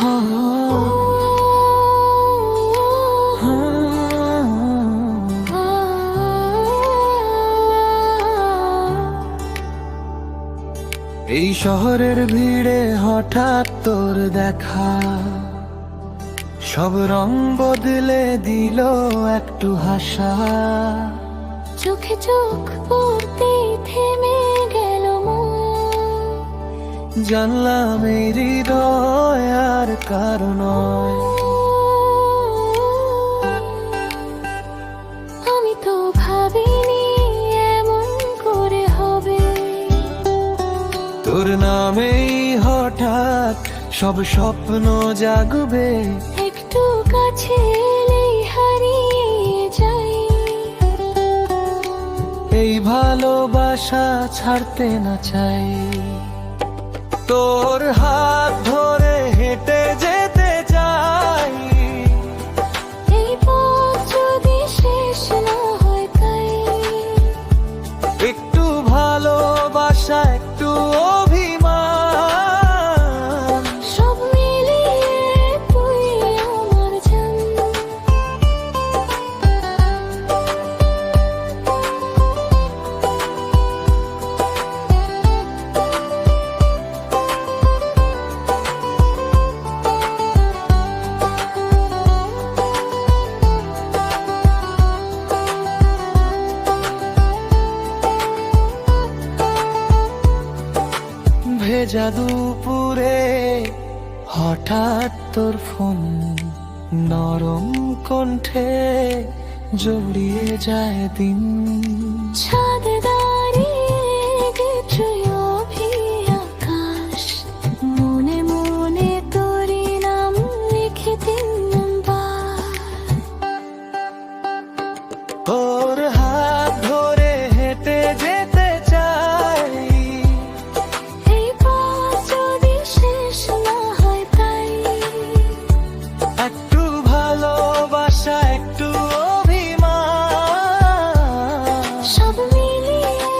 এই শহরের ভিড়ে হঠাৎ তোর দেখা। সব রং বদলে দিল একটু হাসা। চোখে চোখ পড়তে থেমে গেল জানলাম এই দল কারণ আমি তো ভাবিনি এমন করে হবে। তোর নামেই হঠাৎ সব স্বপ্ন জাগবে। একটু কাছে এলেই হারিয়ে যাই। এই ভালোবাসা ছাড়তে না চাই। তোর হাত ভেজা দুপুরে হঠাৎ তোর ফোন নরম কণ্ঠে জড়িয়ে যায় দিন। yeah.